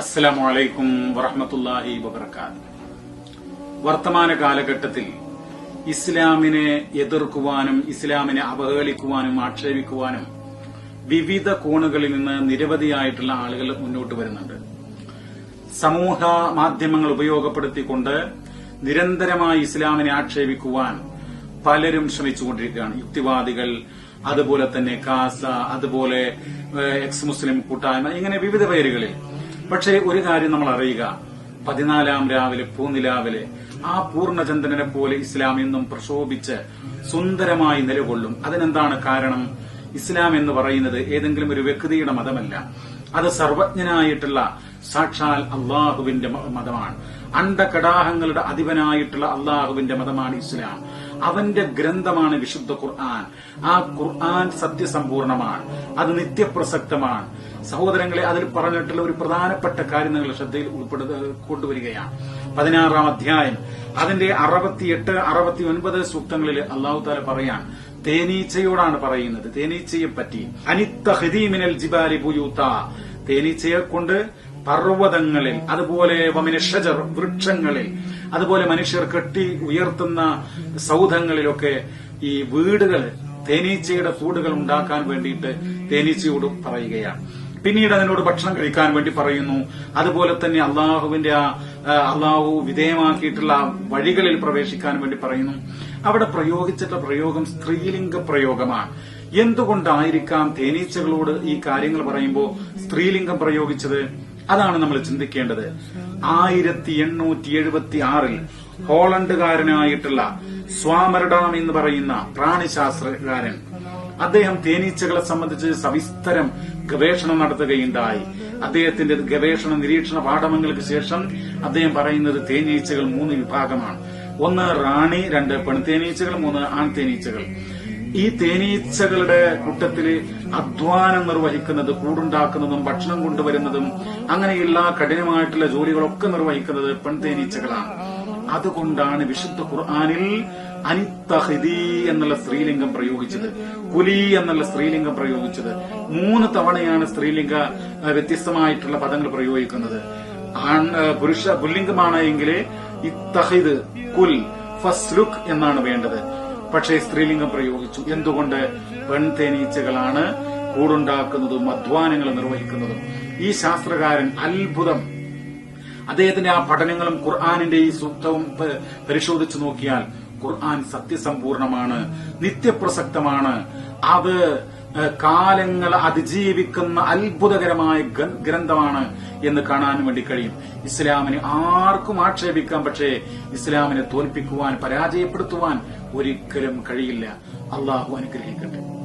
അസ്സലാമു അലൈക്കും വറഹമത്തല്ലാഹി വബർക്കാത്ത് വർത്തമാന കാലഘട്ടത്തിൽ ഇസ്ലാമിനെ എതിർക്കുവാനും ഇസ്ലാമിനെ അപഹേളിക്കുവാനും ആക്ഷേപിക്കുവാനും വിവിധ കോണുകളിൽ നിന്ന് നിരവധിയായിട്ടുള്ള ആളുകൾ മുന്നോട്ട് വരുന്നുണ്ട്. സമൂഹ മാധ്യമങ്ങൾ ഉപയോഗപ്പെടുത്തിക്കൊണ്ട് നിരന്തരമായി ഇസ്ലാമിനെ ആക്ഷേപിക്കുവാൻ പലരും ശ്രമിച്ചുകൊണ്ടിരിക്കുകയാണ്. യുക്തിവാദികൾ അതുപോലെ തന്നെ കാസ അതുപോലെ എക്സ് മുസ്ലിം കൂട്ടായ്മ ഇങ്ങനെ വിവിധ പേരുകളിൽ പക്ഷേ ഒരു കാര്യം നമ്മൾ അറിയുക. പതിനാലാം രാവിലെ പൂനിലാവിലെ ആ പൂർണചന്ദ്രനെ പോലെ ഇസ്ലാം എന്നും പ്രശോഭിച്ച് സുന്ദരമായി നിലകൊള്ളും. അതിനെന്താണ് കാരണം? ഇസ്ലാം എന്ന് പറയുന്നത് ഏതെങ്കിലും ഒരു വ്യക്തിയുടെ മതമല്ല. അത് സർവജ്ഞനായിട്ടുള്ള സാക്ഷാൽ അള്ളാഹുവിന്റെ മതമാണ്. അണ്ടകടാഹങ്ങളുടെ അധിപനായിട്ടുള്ള അള്ളാഹുവിന്റെ മതമാണ് ഇസ്ലാം. അവന്റെ ഗ്രന്ഥമാണ് വിശുദ്ധ ഖുർആൻ. ആ ഖുർആൻ സത്യസമ്പൂർണമാണ്. അത് നിത്യപ്രസക്തമാണ്. സഹോദരങ്ങളെ അതിൽ പറഞ്ഞിട്ടുള്ള ഒരു പ്രധാനപ്പെട്ട കാര്യം നിങ്ങൾ ശ്രദ്ധയിൽ ഉൾപ്പെടുത്ത കൊണ്ടുവരികയാണ്. പതിനാറാം അധ്യായം. അതിന്റെ അറുപത്തിയെട്ട് അറുപത്തി ഒൻപത് സൂക്തങ്ങളിൽ അള്ളാഹു താല പറയാൻ തേനീച്ചയോടാണ് പറയുന്നത്. തേനീച്ചയെ പറ്റി. അനിത്ത ഹദീമിനൽ ജിബാലി ബുയൂത്ത. തേനീച്ചയെ കൊണ്ട് പർവതങ്ങളിൽ അതുപോലെ വമിനഷജർ വൃക്ഷങ്ങളിൽ അതുപോലെ മനുഷ്യർ കെട്ടി ഉയർത്തുന്ന സൗധങ്ങളിലൊക്കെ ഈ വീടുകൾ തേനീച്ചയുടെ കൂടുകൾ ഉണ്ടാക്കാൻ വേണ്ടിയിട്ട് തേനീച്ചയോട് പറയുകയാണ്. പിന്നീട് അതിനോട് ഭക്ഷണം കഴിക്കാൻ വേണ്ടി പറയുന്നു. അതുപോലെ തന്നെ അള്ളാഹുവിന്റെ ആ അള്ളാഹു വിധേയമാക്കിയിട്ടുള്ള വഴികളിൽ പ്രവേശിക്കാൻ വേണ്ടി പറയുന്നു. അവിടെ പ്രയോഗിച്ചിട്ടുള്ള പ്രയോഗം സ്ത്രീലിംഗ പ്രയോഗമാണ്. എന്തുകൊണ്ടായിരിക്കാം തേനീച്ചകളോട് ഈ കാര്യങ്ങൾ പറയുമ്പോൾ സ്ത്രീലിംഗം പ്രയോഗിച്ചത്? അതാണ് നമ്മൾ ചിന്തിക്കേണ്ടത്. ആയിരത്തി എണ്ണൂറ്റി എഴുപത്തി ആറിൽ ഹോളണ്ടുകാരനായിട്ടുള്ള സ്വാമർഡാം എന്ന് പറയുന്ന പ്രാണിശാസ്ത്രകാരൻ. അദ്ദേഹം തേനീച്ചകളെ സംബന്ധിച്ച് സവിസ്തരം ഗവേഷണം നടത്തുകയുണ്ടായി. അദ്ദേഹത്തിന്റെ ഗവേഷണ നിരീക്ഷണ പാഠങ്ങൾക്ക് ശേഷം അദ്ദേഹം പറയുന്നത് തേനീച്ചകൾ മൂന്ന് വിഭാഗമാണ്. ഒന്ന് റാണി രണ്ട് പെൺതേനീച്ചകൾ മൂന്ന് ആൺ തേനീച്ചകൾ ഈ തേനീച്ചകളുടെ കൂട്ടത്തിൽ അധ്വാനം നിർവഹിക്കുന്നത് കൂടുണ്ടാക്കുന്നതും ഭക്ഷണം കൊണ്ടുവരുന്നതും അങ്ങനെയുള്ള കഠിനമായിട്ടുള്ള ജോലികളൊക്കെ നിർവഹിക്കുന്നത് പെൺതേനീച്ചകളാണ്. അതുകൊണ്ടാണ് വിശുദ്ധ ഖുർആാനിൽ അനിത്തഹിദി എന്നുള്ള സ്ത്രീലിംഗം പ്രയോഗിച്ചത് കുലി എന്നുള്ള സ്ത്രീലിംഗം പ്രയോഗിച്ചത്. മൂന്ന് തവണയാണ് സ്ത്രീലിംഗ വ്യത്യസ്തമായിട്ടുള്ള പദങ്ങൾ പ്രയോഗിക്കുന്നത്. പുരുഷ പുല്ലിംഗമാണ് എങ്കിൽ ഇത്തഹിദ് കുൽ ഫസ്ലുക് എന്നാണ് വേണ്ടത്. പക്ഷേ സ്ത്രീലിംഗം പ്രയോഗിച്ചു. എന്തുകൊണ്ട്? പെൺതേനീച്ചകളാണ് കൂടുണ്ടാക്കുന്നതും അധ്വാനങ്ങൾ നിർവഹിക്കുന്നതും. ഈ ശാസ്ത്രകാരൻ അത്ഭുതം അദ്ദേഹത്തിന്റെ ആ പഠനങ്ങളും ഖുർആാനിന്റെ ഈ സൂക്തവും പരിശോധിച്ചു നോക്കിയാൽ ഖുർആൻ സത്യസമ്പൂർണമാണ് നിത്യപ്രസക്തമാണ്. അത് കാലങ്ങൾ അതിജീവിക്കുന്ന അത്ഭുതകരമായ ഗ്രന്ഥമാണ് എന്ന് കാണാൻ വേണ്ടി കഴിയും. ഇസ്ലാമിനെ ആർക്കും ആക്ഷേപിക്കാം പക്ഷേ ഇസ്ലാമിനെ തോൽപ്പിക്കുവാൻ പരാജയപ്പെടുത്തുവാൻ ഒരിക്കലും കഴിയില്ല. അള്ളാഹു അനുഗ്രഹിക്കട്ടെ.